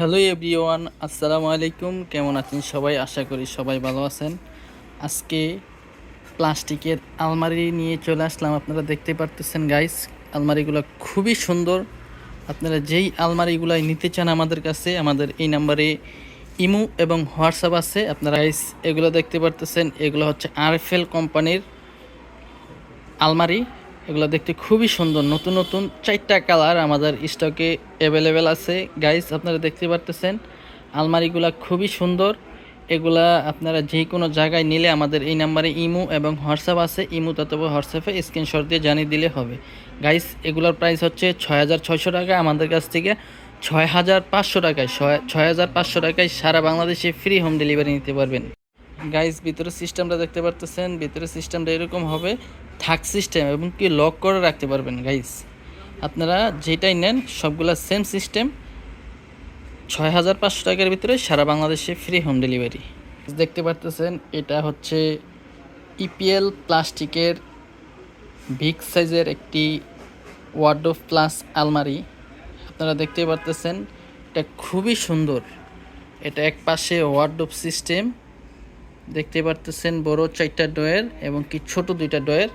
Hello everyone, আসসালামু আলাইকুম। কেমন আছেন সবাই? আশা করি সবাই ভালো আছেন। আজকে প্লাস্টিকের আলমারি নিয়ে চলে আসলাম। আপনারা দেখতে পারতেছেন গাইস আলমারিগুলো খুবই সুন্দর। আপনারা যেই আলমারিগুলাই নিতে চান আমাদের কাছে, আমাদের এই নাম্বারে ইমু এবং হোয়াটসঅ্যাপ আছে। আপনারা গাইস এগুলো দেখতে পারতেছেন। এগুলো হচ্ছে আরএফএল কোম্পানির আলমারি। এগুলো দেখতে খুবই সুন্দর। নতুন নতুন চারটা কালার আমাদের স্টকে অ্যাভেলেবেল আছে। গাইস আপনারা দেখতে পারতেছেন, আলমারিগুলা খুবই সুন্দর। এগুলা আপনারা যে কোনো জায়গায় নিলে আমাদের এই নাম্বারে ইমো এবং হোয়াটসঅ্যাপ আছে। ইমো অথবা হোয়াটসঅ্যাপে স্ক্রিনশট দিয়ে জানিয়ে দিলে হবে। গাইস এগুলোর প্রাইস হচ্ছে ছয় হাজার ছয়শো টাকা। আমাদের কাছ থেকে ছয় হাজার পাঁচশো টাকায়, ছয় হাজার পাঁচশো টাকায় সারা বাংলাদেশে ফ্রি হোম ডেলিভারি নিতে পারবেন। গাইস ভিতরে সিস্টেমটা দেখতে পারতেছেন ভিতরে সিস্টেমটা এরকম হবে, থাক সিস্টেম এবং কি লক করে রাখতে পারবেন গাইস আপনারা যেটাই নেন, সবগুলা সেম সিস্টেম ছয় হাজার পাঁচশো টাকার ভিতরে সারা বাংলাদেশে ফ্রি হোম ডেলিভারি দেখতে পারতেছেন, এটা হচ্ছে ইপিএল প্লাস্টিকের বিগ সাইজের একটি ওয়ার্ডোভ প্লাস আলমারি। আপনারা দেখতে পারতেছেন, এটা খুবই সুন্দর। এটা এক পাশে ওয়ার্ডোভ সিস্টেম দেখতে পারতেছেন বড় চারটা ডয়ের এবং কি ছোট দুইটা ডয়ের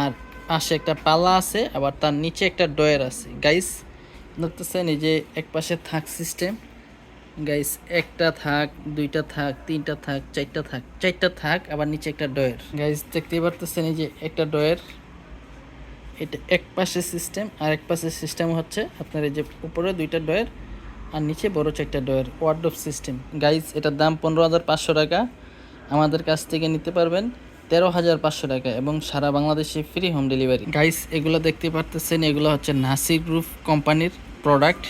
আর পাশে একটা পালা আছে, আবার তার নিচে একটা ডয়ের আছে। গাইস দেখতেছেন এই যে এক পাশে থাক সিস্টেম গাইস একটা থাক, দুইটা থাক, তিনটা থাক, চারটা থাক চারটা থাক, আবার নিচে একটা ডয়ের গাইস দেখতে পারতেছেন এই যে একটা ডয়ের এটা এক পাশে সিস্টেম আর এক পাশে সিস্টেম হচ্ছে আপনার এই যে উপরে দুইটা ডয়ের আর নিচে বড় চারটা ডয়ের ওয়ার্ডোভ সিস্টেম গাইস এটার দাম পনেরো হাজার পাঁচশো টাকা। আমাদের কাছ থেকে নিতে পারবেন তেরো হাজার পাঁচশো টাকা এবং সারা বাংলাদেশে ফ্রি হোম ডেলিভারি গাইস এগুলো দেখতে পারতেছেন, এগুলো হচ্ছে নাসির গ্রুপ কোম্পানির প্রোডাক্ট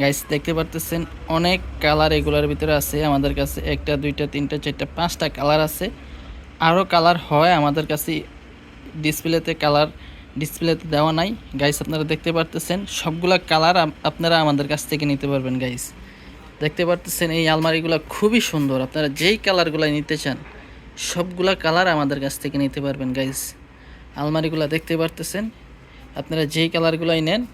গাইস দেখতে পারতেছেন, অনেক কালার এগুলোর ভিতরে আছে। আমাদের কাছে একটা, দুইটা, তিনটা, চারটা, পাঁচটা কালার আছে। আরও কালার হয় আমাদের কাছে ডিসপ্লেতে কালার ডিসপ্লেতে দেওয়া নাই। গাইস আপনারা দেখতে পারতেছেন, সবগুলা কালার আপনারা আমাদের কাছ থেকে নিতে পারবেন গাইস দেখতে পারতেছেন এই আলমারিগুলো খুবই সুন্দর। আপনারা যেই কালারগুলো নিতে চান, সবগুলা কালার আমাদের কাছ থেকে নিতে পারবেন গাইস আলমারিগুলো দেখতে পারতেছেন? আপনারা যেই কালারগুলোই নেন,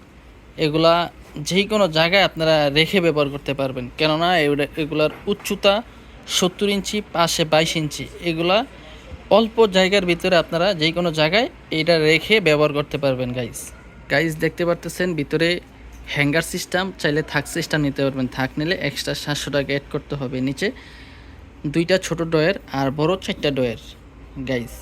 এগুলা যেই কোনো জায়গায় আপনারা রেখে ব্যবহার করতে পারবেন। কেননা এগুলা- এগুলার উচ্চতা সত্তর ইঞ্চি, পাশে বাইশ ইঞ্চি। এগুলা অল্প জায়গার ভিতরে আপনারা যে কোনো জায়গায় এটা রেখে ব্যবহার করতে পারবেন গাইস গাইস দেখতে পারতেছেন, ভিতরে হ্যাঙ্গার সিস্টেম, চাইলে থাক সিস্টেম নিতে পারবেন। থাক নিলে এক্সট্রা সাতশো টাকা অ্যাড করতে হবে। নিচে দুইটা ছোট ডয়ের আর বড় চারটা ডয়ের গাইস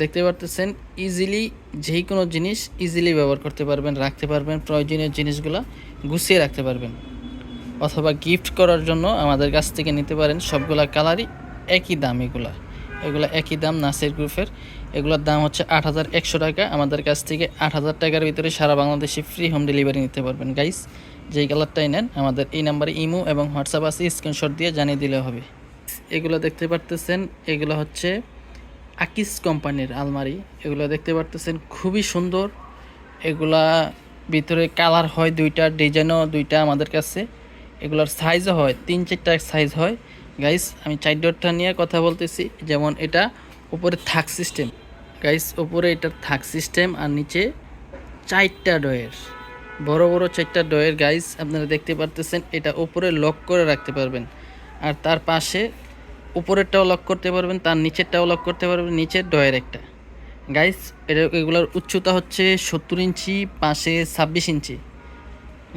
দেখতে পারতেছেন ইজিলি যেই কোনো জিনিস ইজিলি ব্যবহার করতে পারবেন, রাখতে পারবেন, প্রয়োজনীয় জিনিসগুলো গুছিয়ে রাখতে পারবেন। অথবা গিফট করার জন্য আমাদের কাছ থেকে নিতে পারেন সবগুলা কালারই একই দাম এগুলা। এগুলো একই দাম নাসির গ্রুপের। এগুলোর দাম হচ্ছে আট হাজার একশো টাকা। আমাদের কাছ থেকে আট হাজার টাকার ভিতরে সারা বাংলাদেশে ফ্রি হোম ডেলিভারি নিতে পারবেন। গাইস যেই কালারটাই নেন, আমাদের এই নাম্বারে ইমো এবং হোয়াটসঅ্যাপ আছে স্ক্রিনশট দিয়ে জানিয়ে দিলে হবে। এগুলো দেখতে পারতেছেন, এগুলো হচ্ছে আকিস কোম্পানির আলমারি। এগুলো দেখতে পারতেছেন, খুবই সুন্দর। এগুলা ভিতরে কালার হয় দুইটা ডিজাইনও দুইটা আমাদের কাছে। এগুলোর সাইজও হয়, তিন চারটা সাইজ হয়। গাইস আমি চার ডোরটা নিয়ে কথা বলতেছি। যেমন এটা উপরে থাক সিস্টেম গাইস উপরে এটা থাক সিস্টেম আর নিচে চারটা ডয়ের বড় বড় চারটা ডয়ের গাইস আপনারা দেখতে পারতেছেন, এটা উপরে লক করে রাখতে পারবেন। আর তার পাশে উপরেরটাও লক করতে পারবেন, তার নিচেরটাও লক করতে পারবেন, নিচের ডয়ের একটা। গাইস এটা এগুলোর উচ্চতা হচ্ছে সত্তর ইঞ্চি, পাশে ছাব্বিশ ইঞ্চি।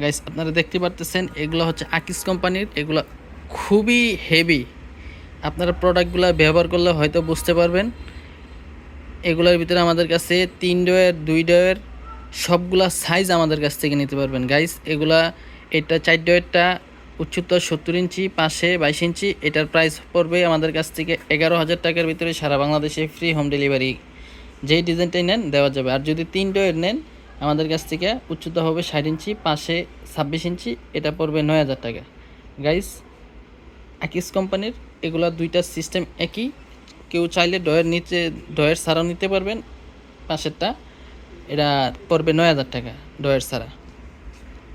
গাইস আপনারা দেখতে পারতেছেন, এগুলো হচ্ছে আকিস কোম্পানির, এগুলো খুবই হেভি আপনারা প্রোডাক্টগুলো ব্যবহার করলে হয়তো বুঝতে পারবেন। এগুলোর ভিতরে আমাদের কাছে তিন ডয়ের দুই ডয়ের সবগুলা সাইজ আমাদের কাছ থেকে নিতে পারবেন। গাইস এগুলা, এটা চার ডয়েরটা উচ্চতা সত্তর ইঞ্চি পাশে বাইশ ইঞ্চি এটার প্রাইস পড়বে আমাদের কাছ থেকে এগারো হাজার টাকার ভিতরে সারা বাংলাদেশে ফ্রি হোম ডেলিভারি যেই ডিজাইনটাই নেন, দেওয়া যাবে। আর যদি তিন ডয়ের নেন, আমাদের কাছ থেকে উচ্চতা হবে ষাট ইঞ্চি পাশে ছাব্বিশ ইঞ্চি এটা পড়বে নয় হাজার টাকা। গাইস আকিস কোম্পানির, এগুলা দুইটা সিস্টেম একই। কেউ চাইলে ডয়ের নিচে ডয়ের ছাড়াও নিতে পারবেন, পাশেরটা। এটা পড়বে নয় হাজার টাকা ডয়ের ছাড়া।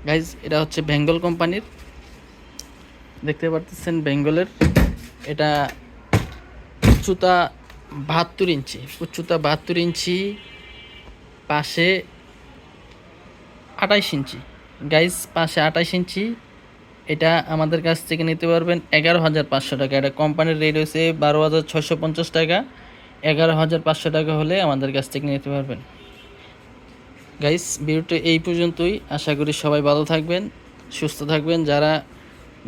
গাইজ এটা হচ্ছে বেঙ্গল কোম্পানির। দেখতে পারতেছেন বেঙ্গলের। এটা উচ্চতা বাহাত্তর ইঞ্চি, উচ্চতা বাহাত্তর ইঞ্চি, পাশে আঠাইশ ইঞ্চি। গাইজ পাশে আঠাইশ ইঞ্চি এটা আমাদের কাছ থেকে নিতে পারবেন এগারো হাজার পাঁচশো টাকা। এটা কোম্পানির রেট হয়েছে বারো হাজার ছশো পঞ্চাশ টাকা। এগারো হাজার পাঁচশো টাকা হলে আমাদের কাছ থেকে নিতে পারবেন। গাইস ভিডিওটা এই পর্যন্তই। আশা করি সবাই ভালো থাকবেন, সুস্থ থাকবেন। যারা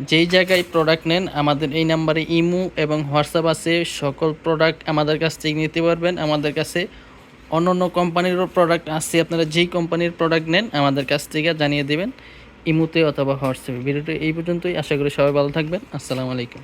যেই জায়গায় প্রোডাক্ট নেন, আমাদের এই নাম্বারে ইমু এবং হোয়াটসঅ্যাপ আছে। সকল প্রোডাক্ট আমাদের কাছ থেকে নিতে পারবেন। আমাদের কাছে অন্য অন্য কোম্পানিরও প্রোডাক্ট আছে। আপনারা যেই কোম্পানির প্রোডাক্ট নেন, আমাদের কাছ থেকে জানিয়ে দেবেন। ইমোতে অথবা হোয়াটসঅ্যাপে। ভিডিওটা এই পর্যন্তই। আশা করি সবাই ভালো থাকবেন। আসসালামু আলাইকুম।